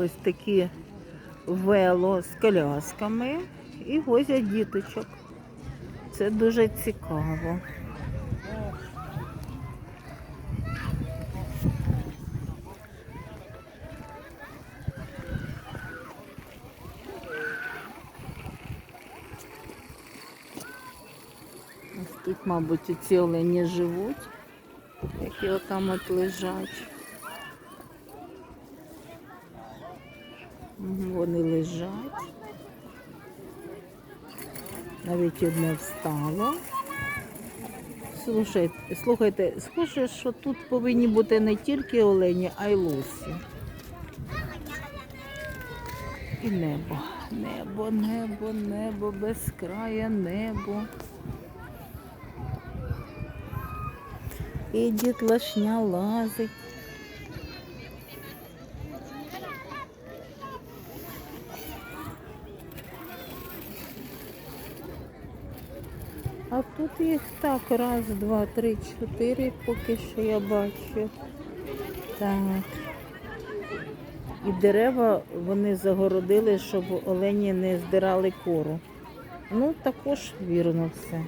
Ось такі вело з колясками і возять діточок. Це дуже цікаво. Ось тут, мабуть, ці олені живуть, які отам от лежать. Вони лежать. Навіть одне встало. Слушайте, слухайте, схоже, що тут повинні бути не тільки олені, а й лосі. І небо. Небо, небо, небо, безкрає небо. І дітлашня лазить. А тут їх так, раз, два, три, чотири, поки що я бачу. Так. І дерева вони загородили, щоб олені не здирали кору. Ну, також вірно все.